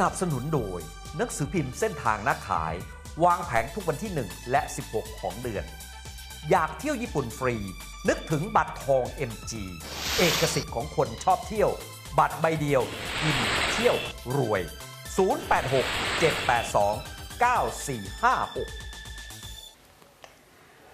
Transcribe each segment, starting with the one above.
นับสนุนโดย หนังสือพิมพ์เส้นทางนักขาย วางแผงทุกวันที่ 1 และ 16 ของเดือน อยากเที่ยวญี่ปุ่นฟรี นึกถึงบัตรทอง MG เอกสิทธิ์ของคนชอบเที่ยว บัตรใบเดียวกินเที่ยวรวย 086 782 9456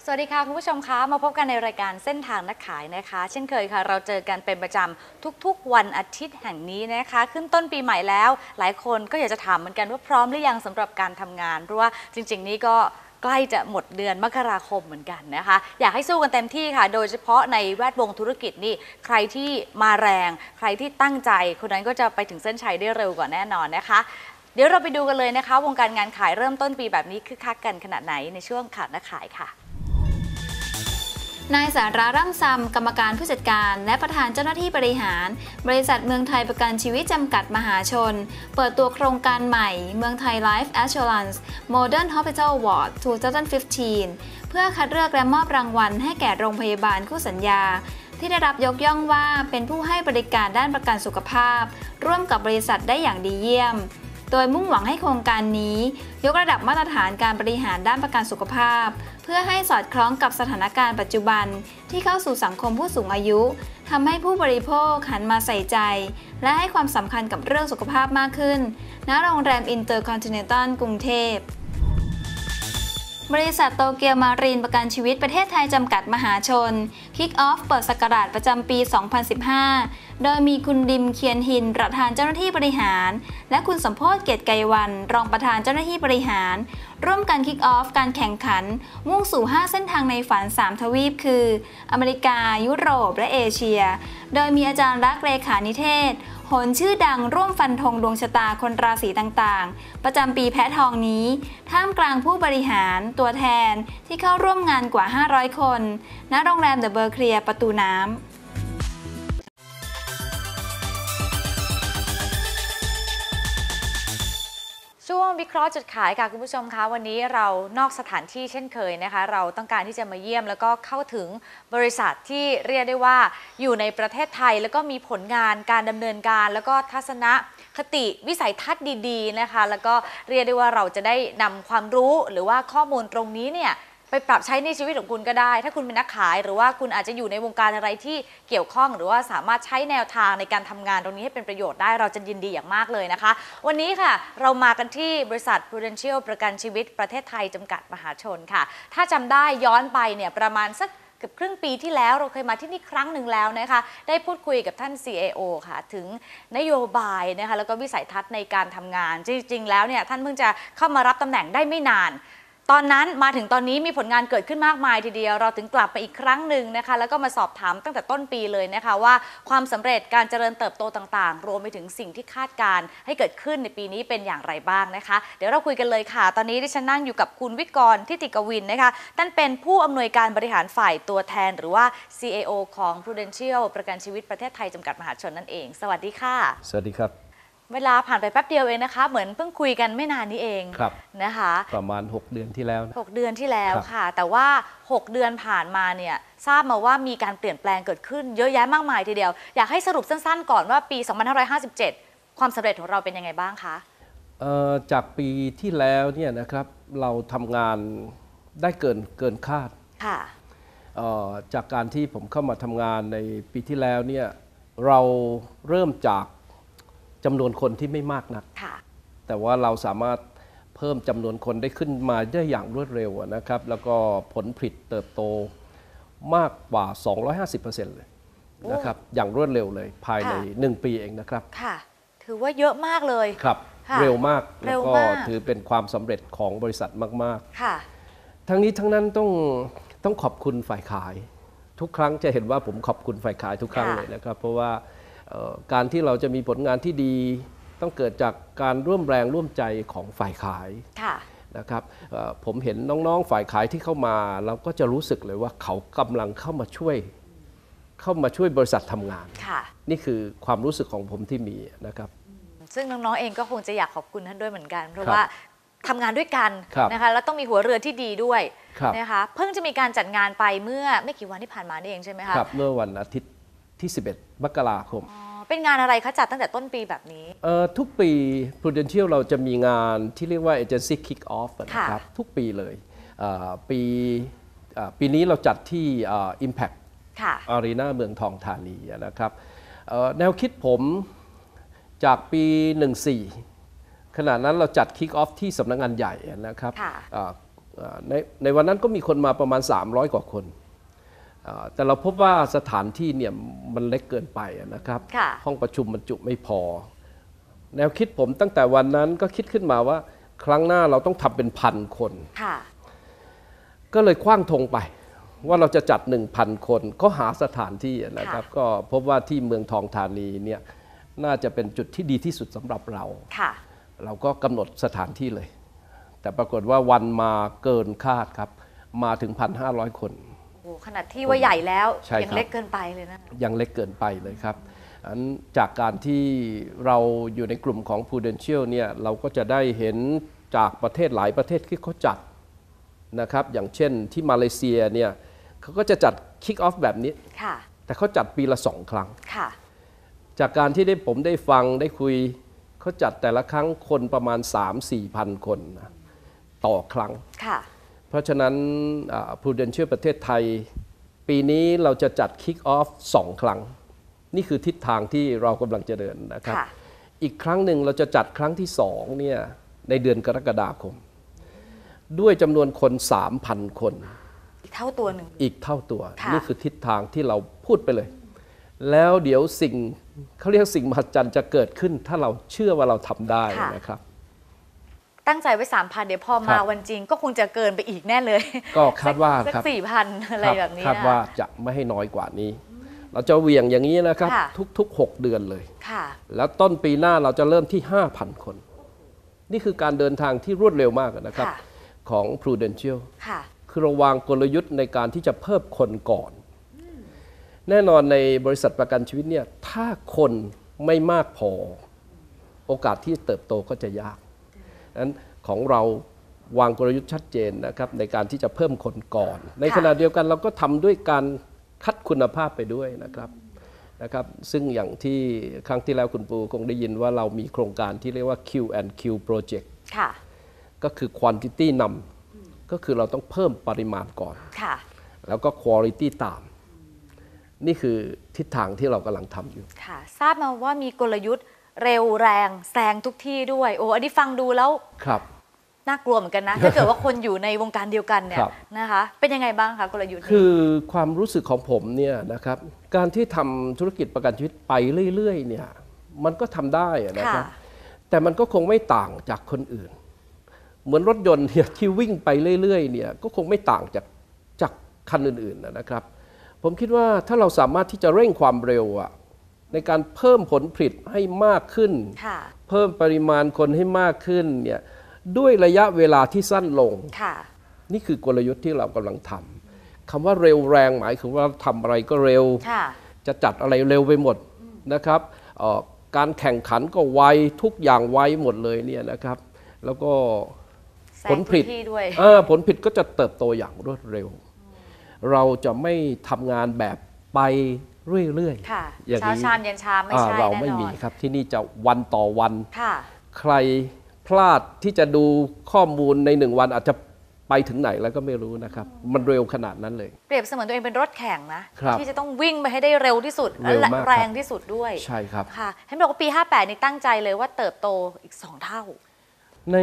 สวัสดีค่ะ คุณผู้ชมคะมาพบกันในรายการเส้นทางนักขายนะคะ เช่นเคยค่ะ เราเจอกันเป็นประจำทุกๆ วันอาทิตย์แห่งนี้นะคะ ขึ้นต้นปีใหม่แล้ว หลายคนก็อยากจะถามเหมือนกันว่าพร้อมหรือยังสำหรับการทำงาน เพราะว่าจริง ๆ นี้ก็ใกล้จะหมดเดือนมกราคมเหมือนกันนะคะ อยากให้สู้กันเต็มที่ค่ะ โดยเฉพาะในแวดวงธุรกิจนี่ใครที่มาแรง ใครที่ตั้งใจ คนนั้นก็จะไปถึงเส้นชัยได้เร็วกว่าแน่นอนนะคะ เดี๋ยวเราไปดูกันเลยนะคะ วงการงานขายเริ่มต้นปีแบบนี้คึกคักกันขนาดไหนในช่วงขาดนักขายค่ะ นายสาระร่ำซำกรรมการผู้จัดการ และประธานเจ้าหน้าที่บริหาร บริษัทเมืองไทยประกันชีวิตจำกัดมหาชน เปิดตัวโครงการใหม่ เมืองไทย Life Assurance Modern Hospital Award 2015 เพื่อคัดเลือกและมอบรางวัลให้แก่โรงพยาบาลคู่สัญญา ที่ได้รับยกย่องว่าเป็นผู้ให้บริการด้านประกันสุขภาพ ร่วมกับบริษัทได้อย่างดีเยี่ยม โดยมุ่งหวังให้โครงการนี้ ยกระดับมาตรฐานการบริหารด้านประกันสุขภาพ เพื่อให้สอดคล้องกับสถานการณ์ปัจจุบันที่เข้าสู่สังคมผู้สูงอายุทำให้ผู้บริโภคหันมาใส่ใจ และให้ความสำคัญกับเรื่องสุขภาพมากขึ้น ณ โรงแรมอินเตอร์คอนติเนนตัลกรุงเทพ บริษัทโตเกียวมารีนประกันชีวิตประเทศไทยจำกัดมหาชน Kick Off เปิดสกราชประจำปี 2015 โดยมีคุณดิมเคียนหิน ประธานเจ้าหน้าที่บริหาร และคุณสมโพศเกตไกรวัน รองประธานเจ้าหน้าที่บริหาร ร่วมกัน Kick Off การแข่งขัน มุ่งสู่ 5 เส้นทางในฝัน 3 ทวีป คือ อเมริกา ยุโรป และเอเชีย โดยมีอาจารย์รักเลขานิเทศ หนชื่อดังร่วมฟันธงดวงชะตาคนราศีต่างๆ ประจำปีแพะทองนี้ ท่ามกลางผู้บริหารตัวแทนที่เข้าร่วมงานกว่า 500 คน ณ โรงแรมเดอะเบอร์เคลียประตูน้ำ ช่วงวิเคราะห์จุดขายค่ะคุณผู้ชมคะวันนี้เรานอกสถานที่เช่นเคยนะคะ เราต้องการที่จะมาเยี่ยมแล้วก็เข้าถึงบริษัทที่เรียกได้ว่าอยู่ในประเทศไทย แล้วก็มีผลงานการดำเนินการ แล้วก็ทัศนคติวิสัยทัศน์ดี ๆ นะคะ แล้วก็เรียกได้ว่าเราจะได้นำความรู้หรือว่าข้อมูลตรงนี้เนี่ย ไปปรับใช้ในชีวิตของคุณก็ได้ ถ้าคุณเป็นนักขาย หรือว่าคุณอาจจะอยู่ในวงการอะไรที่เกี่ยวข้อง หรือว่าสามารถใช้แนวทางในการทำงานตรงนี้ให้เป็นประโยชน์ได้เราจะยินดีอย่างมากเลยนะคะ วันนี้ค่ะเรามากันที่บริษัท Prudential ประกันชีวิตประเทศไทยจำกัดมหาชนค่ะ ถ้าจำได้ย้อนไปเนี่ยประมาณสักเกือบครึ่งปีที่แล้วเราเคยมาที่นี่ครั้งหนึ่งแล้วนะคะ ได้พูดคุยกับท่าน CAO ค่ะ ถึงนโยบายนะคะแล้วก็วิสัยทัศน์ในการทำงาน จริง ๆ แล้วเนี่ยท่านเพิ่งจะเข้ามารับตำแหน่งได้ไม่นาน ตอนนั้นมาถึงตอนนี้มีผลงานเกิดขึ้นมากมายทีเดียว เราถึงกลับไปอีกครั้งหนึ่งนะคะ แล้วก็มาสอบถามตั้งแต่ต้นปีเลยนะคะ ว่าความสำเร็จการเจริญเติบโตต่างๆ รวมไปถึงสิ่งที่คาดการให้เกิดขึ้นในปีนี้เป็นอย่างไรบ้างนะคะ เดี๋ยวเราคุยกันเลยค่ะ ตอนนี้ดิฉันนั่งอยู่กับคุณวิกรทิติกวินนะคะท่านเป็นผู้อำนวยการบริหารฝ่ายตัวแทน หรือว่า CAO ของ Prudential ประกันชีวิตประเทศไทยจำกัดมหาชนนั่นเอง สวัสดีค่ะ สวัสดีครับ เวลาผ่านไปแป๊บเดียวเองนะคะ เหมือนเพิ่งคุยกันไม่นานนี้เองครับนะคะ ประมาณ 6 เดือนที่แล้วนะ 6 เดือนที่แล้วครับ ค่ะ แต่ว่า 6 เดือนผ่านมาเนี่ยทราบมาว่ามีการเปลี่ยนแปลงเกิดขึ้นเยอะแยะมากมายทีเดียว อยากให้สรุปสั้นๆ ก่อนว่าปี 2557 ความสำเร็จของเราเป็นยังไงบ้างคะ เอ่อจากปีที่แล้วเนี่ยนะครับเราทำงานได้เกินเกินคาดค่ะ เอ่อจากการที่ผมเข้ามาทำงานในปีที่แล้วเนี่ยเราเริ่มจาก จำนวนคนที่ไม่มากนักค่ะแต่ว่าเราสามารถเพิ่มจำนวนคนได้ขึ้นมาได้อย่างรวดเร็วอะนะครับ แล้วก็ผลผลิตเติบโตมากกว่า 250%เลยนะครับ อย่างรวดเร็วเลยภายในค่ะ1ปีเองนะครับ ค่ะ ถือว่าเยอะมากเลยครับค่ะเร็วมากเร็แล้ววก็มากถือเป็นความสำเร็จของบริษัทมากค่ะๆทั้งนี้ทั้งนั้นต้องต้องขอบคุณฝ่ายขาย ทุกครั้งจะเห็นว่าผมขอบคุณฝ่ายขายทุกครั้งค่ะเลยนะครับ เพราะว่าเอ่อ การที่เราจะมีผลงานที่ดีต้องเกิดจากการร่วมแรงร่วมใจของฝ่ายขายค่ะนะครับเอ่อผมเห็นน้องๆฝ่ายขายที่เข้ามา เราก็จะรู้สึกเลยว่าเขากำลังเข้ามาช่วย เข้ามาช่วยบริษัททำงานค่ะนี่คือความรู้สึกของผมที่มีนะครับ ซึ่งน้องๆเองก็คงจะอยากขอบคุณท่านด้วยเหมือนกัน เพราะครับว่าทำงานด้วยกันครับนะคะแล้วต้องมีหัวเรือที่ดีด้วยครับนะคะเพิ่งจะมีการจัดงานไปเมื่อไม่กี่วันที่ผ่านมานี่เองใช่ไหมคะครับเมื่อวันอาทิตย์ ที่ 11มกราคมอ๋อเป็นงานอะไรคะจัดตั้งแต่ต้นปีแบบนี้ เอ่อทุกปี Prudential เราจะมีงานที่เรียกว่า Agency Kick Off นะครับ ทุกปีเลยเอ่อปีเอ่อปีนี้เราจัดที่เอ่อ Impact ค่ะอารีนาเมืองทองธานีนะครับเอ่อแนวคิดผมจากปี 14 ขณะนั้นเราจัด Kick Off ที่สำนักงานใหญ่นะครับค่ะ เอ่อเอ่อในในวันนั้นก็มีคนมาประมาณ 300 กว่าคนเอ่อ แต่เราพบว่าสถานที่เนี่ยมันเล็กเกินไปนะครับค่ะห้องประชุมบรรจุไม่พอ แนวคิดผมตั้งแต่วันนั้นก็คิดขึ้นมาว่า ครั้งหน้าเราต้องทำเป็นพันคนค่ะก็เลยคว้างธงไป ว่าเราจะจัด 1,000 คนก็หาสถานที่นะครับ ก็พบว่าที่เมืองทองธานีเนี่ยน่าจะเป็นจุดที่ดีที่สุดสำหรับเราค่ะเราก็กำหนดสถานที่เลย แต่ปรากฏว่าวันมาเกินคาดครับ มาถึง 1,500 คน โอ้ขนาดที่ว่าใหญ่แล้วใช่ยังครับ เล็กเกินไปเลยนะ ยังเล็กเกินไปเลยครับอันจากการที่เราอยู่ในกลุ่มของ Prudential เนี่ยเราก็จะได้เห็นจากประเทศหลายประเทศที่เขาจัดนะครับ อย่างเช่นที่มาเลเซียเนี่ยเขาก็จะจัด Kick Off แบบนี้ ค่ะ แต่เขาจัดปีละสองครั้ง ค่ะ จากการที่ได้ผมได้ฟังได้คุยเขาจัดแต่ละครั้งคนประมาณ 3-4พันคนนะต่อครั้ง ค่ะ เพราะฉะนั้นอ่า Prudential ประเทศไทย ปีนี้เราจะจัด Kick Off สองครั้ง นี่คือทิศทางที่เรากำลังจะเดินนะครับค่ะอีกครั้งหนึ่งเราจะจัดครั้งที่สองเนี่ยในเดือนกรกฎาคม ด้วยจำนวนคน 3,000 คน อีกเท่าตัวหนึ่งอีกเท่าตัวค่ะนี่คือทิศทางที่เราพูดไปเลย แล้วเดี๋ยวสิ่งเขาเรียกสิ่งมหัศจรรย์จะเกิดขึ้น ถ้าเราเชื่อว่าเราทำได้นะครับ ตั้งใจไว้สามพันเดี๋ยวพอคมารับวันจริงก็คงจะเกินไปอีกแน่เลย ก็คาดว่าสักครับสี่พันอะไรครับแบบนี้คาดนะว่าจะไม่ให้น้อยกว่านี้ เราจะเหวี่ยงอย่างนี้นะครับค่ะทุกๆ 6 เดือนเลยค่ะแล้วต้นปีหน้าเราจะเริ่มที่ 5,000 คน นี่คือการเดินทางที่รวดเร็วมากนะครับค่ะของ Prudential ค่ะคือเราวางกลยุทธ์ในการที่จะเพิ่มคนก่อน แน่นอนในบริษัทประกันชีวิตเนี่ยถ้าคนไม่มากพอ โอกาสที่เติบโตก็จะยาก นั้นของเราวางกลยุทธ์ชัดเจนนะครับในการที่จะเพิ่มคนก่อน ในค่ะขณะเดียวกันเราก็ทำด้วยการคัดคุณภาพไปด้วยนะครับนะครับ ซึ่งอย่างที่ครั้งที่แล้วคุณปูคงได้ยินว่าเรามีโครงการที่เรียกว่า Q&Q Project ค่ะก็คือ quantity นำก็คือเราต้องเพิ่มปริมาณก่อนค่ะแล้วก็ quality ตาม นี่คือทิศทางที่เรากำลังทำอยู่ ค่ะ ทราบมาว่ามีกลยุทธ์ เร็วแรงแซงทุกที่ด้วย โอ้อันนี้ฟังดูแล้วครับน่ากลัวเหมือนกันนะ ถ้าเกิดว่าคนอยู่ในวงการเดียวกันเนี่ยครับ นะคะ เป็นยังไงบ้างคะกลยุทธ์นี้ คือความรู้สึกของผมเนี่ยนะครับการที่ทำธุรกิจประกันชีวิตไปเรื่อยๆเนี่ยมันก็ทำได้อะนะครับค่ะแต่มันก็คงไม่ต่างจากคนอื่น เหมือนรถยนต์เนี่ยที่วิ่งไปเรื่อยๆเนี่ยก็คงไม่ต่างจากจากคันอื่นๆนะครับ ผมคิดว่าถ้าเราสามารถที่จะเร่งความเร็วอะ ในการเพิ่มผลผลิตให้มากขึ้นค่ะเพิ่มปริมาณคนให้มากขึ้นเนี่ยด้วยระยะเวลาที่สั้นลงค่ะนี่คือกลยุทธ์ที่เรากำลังทำคำว่าเร็วแรงหมายถึงว่าทำอะไรก็เร็วค่ะจะจัดอะไรเร็วไปหมดนะครับเอ่อการแข่งขันก็ไวทุกอย่างไวหมดเลยเนี่ยนะครับ แล้วก็แซผงลทุผลิกตที่ด้วยเออผลผลิตก็จะเติบโตอย่างรวดเร็ว เราจะไม่ทำงานแบบไป เรื่อยค่ะอย่างเช้านี้ชามเย็นชามไม่อ่าใช่เราแน่ไม่นอมีนครับที่นี่จะวันต่อวันค่ะใครพลาดที่จะดูข้อมูลในหนึ่งวันอาจจะไปถึงไหนแล้วก็ไม่รู้นะครับ มันเร็วขนาดนั้นเลย เปรียบเสมือนตัวเองเป็นรถแข่งนะครับที่จะต้องวิ่งไปให้ได้เร็วที่สุดเร็วและมากครับแรงที่สุดด้วย ใช่ครับค่ะเห็นบอกว่าปี 58 นี่ตั้งใจเลยว่าเติบโตอีก 2 เท่า ใน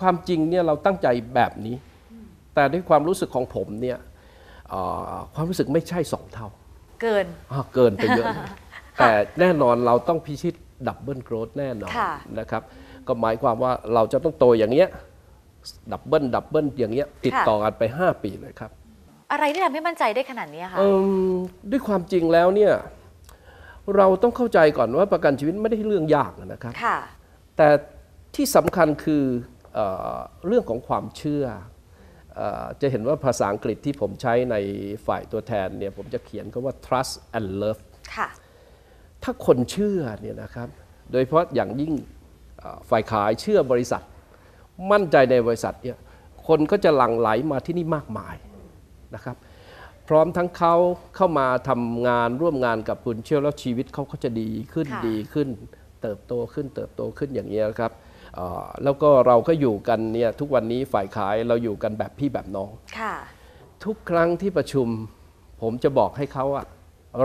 ความจริงเนี่ยเราตั้งใจแบบนี้ แต่ด้วยความรู้สึกของผมเนี่ยเอ่อความรู้สึกไม่ใช่สองเท่า เกินอ่าเกินไปเยอะเลยแต่แน่นอนเราต้องพิชิตดับเบิลโกรธแน่นอนค่ะนะครับ ก็หมายความว่าเราจะต้องโตอย่างเงี้ยดับเบิลดับเบิลอย่างเงี้ยติดต่อกันไป 5 ปีเลยครับ อะไรที่ทำให้มั่นใจได้ขนาดนี้คะ เอิ่มด้วยความจริงแล้วเนี่ยเราต้องเข้าใจก่อนว่าประกันชีวิตไม่ได้เรื่องยากนะครับ ค่ะ แต่ที่สำคัญคือเออเรื่องของความเชื่อเออ จะเห็นว่าภาษาอังกฤษที่ผมใช้ในฝ่ายตัวแทนเนี่ยผมจะเขียนก็ว่า trust and love ค่ะถ้าคนเชื่อเนี่ยนะครับ โดยเฉพาะอย่างยิ่งเอ่อฝ่ายขายเชื่อบริษัท มั่นใจในบริษัทเนี่ยคนก็จะหลั่งไหลมาที่นี่มากมายนะครับเพร้อมทั้งเขาเข้ามาทำงานร่วมงานกับคุณเชี่ยวแล้วชีวิตเขาก็จะดีขึ้นค่ะดีขึ้น เติบโตขึ้นเติบโตขึ้นอย่างนี้ยครับเอ่อ แล้วก็เราก็อยู่กันเนี่ยทุกวันนี้ฝ่ายขายเราอยู่กันแบบพี่แบบน้องค่ะทุกครั้งที่ประชุม ผมจะบอกให้เขาอะ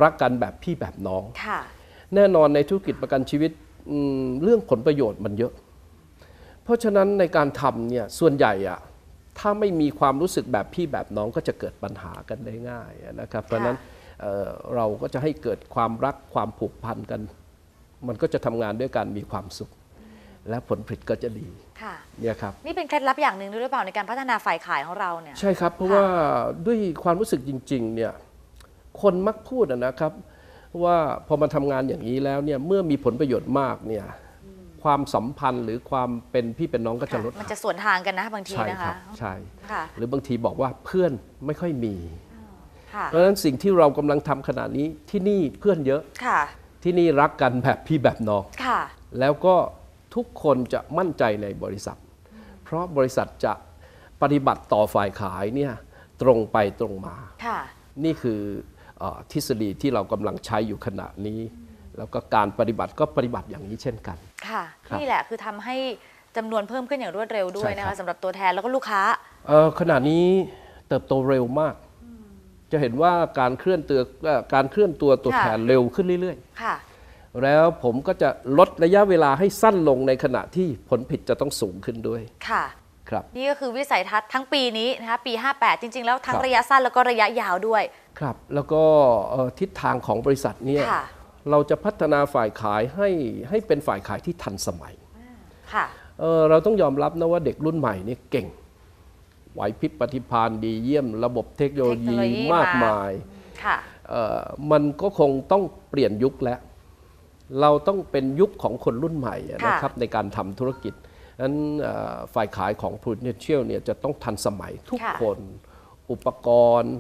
รักกันแบบพี่แบบน้องค่ะแน่นอนในธุรกิจประกันชีวิตอืมเรื่องผลประโยชน์มันเยอะ เพราะฉะนั้นในการทำเนี่ยส่วนใหญ่อะถ้าไม่มีความรู้สึกแบบพี่แบบน้องก็จะเกิดปัญหากันได้ง่ายนะครับ เพราะฉะนั้นเอ่อเราก็จะให้เกิดความรักความผูกพันกัน มันก็จะทำงานด้วยกันมีความสุข และผลผลิตก็จะดีค่ะเนี่ยครับนี่เป็นเคล็ดลับอย่างหนึ่งด้วยหรือเปล่าในการพัฒนาฝ่ายขายของเราเนี่ยใช่ครับ เพราะค่ะว่าด้วยความรู้สึกจริงๆเนี่ยคนมักพูดอะนะครับ ว่าพอมาทำงานอย่างนี้แล้วเนี่ยเมื่อมีผลประโยชน์มากเนี่ยความสัมพันธ์หรือความเป็นพี่เป็นน้องก็จะค่ะลดมันจะสวนทางกันนะบางทีใช่นะครัคะบใช่ค่ะหรือบางทีบอกว่าเพื่อนไม่ค่อยมีค่ะเพราะฉะนั้นสิ่งที่เรากำลังทำขณะนี้ที่นี่เพื่อนเยอะค่ะที่นี่รักกันแบบพี่แบบน้องค่ะแล้วก็ ทุกคนจะมั่นใจในบริษัท เพราะบริษัทจะปฏิบัติต่อฝ่ายขายเนี่ยตรงไปตรงมาค่ะนี่คือเออทฤษฎีที่เรากำลังใช้อยู่ขณะนี้ แล้วก็การปฏิบัติก็ปฏิบัติอย่างนี้เช่นกัน ค่ะครับนี่แหละคือทำให้จำนวนเพิ่มขึ้นอย่างรวดเร็วด้วยใช่นะครัคะบสำหรับตัวแทนแล้วก็ลูกค้าเอ่อขณะนี้เติบโตเร็วมาก จะเห็นว่าการเคลื่อนตัวเอ่อการเคลื่อนตัวตัวค่ะแทนเร็วขึ้นเรื่อยค่ะๆ แล้วผมก็จะลดระยะเวลาให้สั้นลงในขณะที่ผลผลิตจะต้องสูงขึ้นด้วย ค่ะ ครับ นี่ก็คือวิสัยทัศน์ทั้งปีนี้นะคะปี 58 จริง ๆ แล้วทั้งครับ ระยะสั้นแล้วก็ระยะยาวด้วย ครับ แล้วก็เอ่อทิศทางของบริษัทเนี่ยค่ะ เราจะพัฒนาฝ่ายขายให้ให้เป็นฝ่ายขายที่ทันสมัย ค่ะ เอ่อเราต้องยอมรับนะว่าเด็กรุ่นใหม่นี่เก่ง ไหวพริบปฏิภาณดีเยี่ยม ระบบเทคโนโลยีเทคโนโลยีมากมาม มายค่ะ เอ่อมันก็คงต้องเปลี่ยนยุคแล้ว เราต้องเป็นยุคของคนรุ่นใหม่อะค่ะนะครับในการทำธุรกิจนั้นเอ่อฝ่ายขายของ Prudential เนี่ยจะต้องทันสมัยทุกค่ะคนอุปกรณ์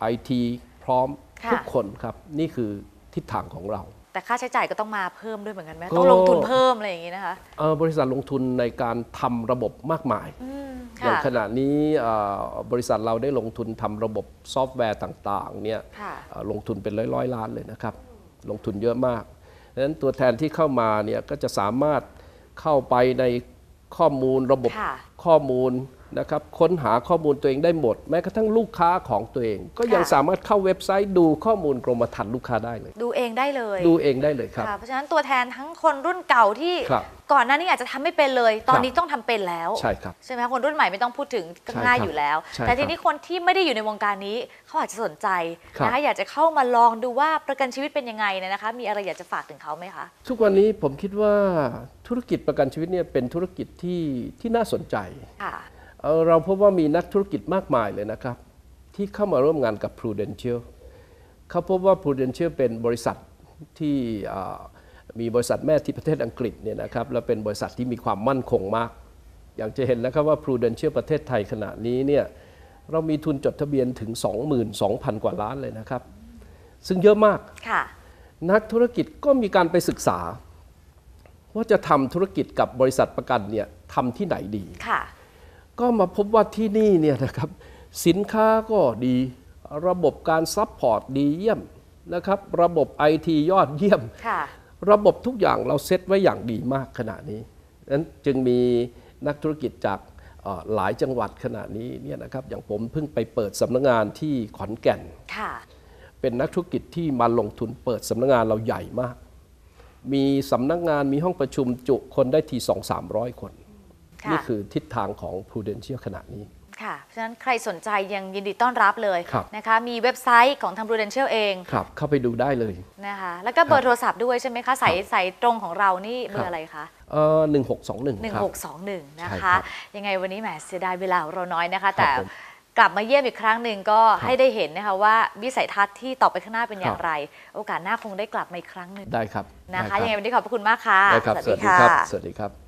ไอทีพร้อมค่ะทุกคนครับ นี่คือทิศทางของเรา แต่ค่าใช้จ่ายก็ต้องมาเพิ่มด้วยเหมือนกันไหมก็ต้องลงทุนเพิ่มอะไรอย่างนี้นะคะเอ่อบริษัทลงทุนในการทำระบบมากมายอืมอย่างค่ะขณะนี้เอ่อบริษัทเราได้ลงทุนทำระบบซอฟต์แวร์ต่างๆเนี่ยค่ะเอ่อลงทุนเป็นร้อยร้อยๆล้านเลยนะครับ ลงทุนเยอะมาก ดังนั้นตัวแทนที่เข้ามาเนี่ยก็จะสามารถเข้าไปในข้อมูลระบบค่ะข้อมูล นะครับค้นหาข้อมูลตัวเองได้หมด แม้กระทั่งลูกค้าของตัวเอง ก็ยังค่ะสามารถเข้าเว็บไซต์ดูข้อมูลกรมธรรม์ลูกค้าได้เลย ดูเองได้เลยดูเองได้เลยครับค่ะเพราะฉะนั้นตัวแทนทั้งคนรุ่นเก่าที่ครับ ก่อนหน้านี้อาจจะทำไม่เป็นเลย ตอนครับนี้ต้องทำเป็นแล้วใช่ครับ ใช่ไหมคะคนรุ่นใหม่ไม่ต้องพูดถึงก็ใช่ง่ายครับอยู่แล้ว ใช่แต่ทีครับนี้คนที่ไม่ได้อยู่ในวงการนี้เขาอาจจะสนใจครับ นะคะอยากจะเข้ามาลองดูว่าประกันชีวิตเป็นยังไงเนี่ยนะคะ มีอะไรอยากจะฝากถึงเขาไหมคะ ทุกวันนี้ผมคิดว่าธุรกิจประกันชีวิตเนี่ยเป็นธุรกิจที่ที่น่าสนใจ ค่ะ เอ่อเราพบว่ามีนักธุรกิจมากมายเลยนะครับ ที่เข้ามาร่วมงานกับ Prudential เขาพบว่า Prudential เป็นบริษัทที่อ่ามีบริษัทแม่ที่ประเทศอังกฤษเนี่ยนะครับและเป็นบริษัทที่มีความมั่นคงมาก อย่างจะเห็นนะครับว่า Prudential ประเทศไทยขณะนี้เนี่ยเรามีทุนจดทะเบียนถึง 22,000 กว่าล้านเลยนะครับ ซึ่งเยอะมากค่ะนักธุรกิจก็มีการไปศึกษา ว่าจะทำธุรกิจกับบริษัทประกันเนี่ยทำที่ไหนดีค่ะ ก็มาพบว่าที่นี่เนี่ยนะครับสินค้าก็ดีระบบการซัพพอร์ตดีเยี่ยมนะครับระบบไอทียอดเยี่ยมค่ะระบบทุกอย่างเราเซตไว้อย่างดีมากขณะนี้นั้นจึงมีนักธุรกิจจากเอ่อหลายจังหวัดขณะนี้เนี่ยนะครับอย่างผมเพิ่งไปเปิดสำนักงานที่ขอนแก่นค่ะเป็นนักธุรกิจที่มาลงทุนเปิดสำนักงานเราใหญ่มาก มีสำนักงานมีห้องประชุมจุคนได้ที2 3 0 0คนค่ะ นี่คือทิศทางของ Prudential ขณะนี้ค่ะ เพราะฉะนั้นใครสนใจยังยินดีต้อนรับเลยครับนะคะ มีเว็บไซต์ของทาง Prudential เองครับเข้าไปดูได้เลยนะคะ แล้วก็เบอร์โทรศัพท์ด้วยใช่ไหมคะ สายสายตรงของเรานี่เบอครัร์บอะไรคะเอ่อ1621ครับ1621นะใช่คะครับยังไงวันนี้แหมเสียดายเวลาของเราน้อยนะคะ แต่ผมกลับมาเยี่ยมอีกครั้งหนึ่งก็ครับให้ได้เห็นนะคะว่าวิสัยทัศน์ที่ต่อไปข้างหน้าเป็นอย่าคงรับไร โอกาสหน้าคงได้กลับมาอีกครั้งหนึ่งได้ครับนะคะได้ยังไงวันนี้ขอบพระคุณมากค่ะได้ครับสวัสดีครับสวัสดีครับ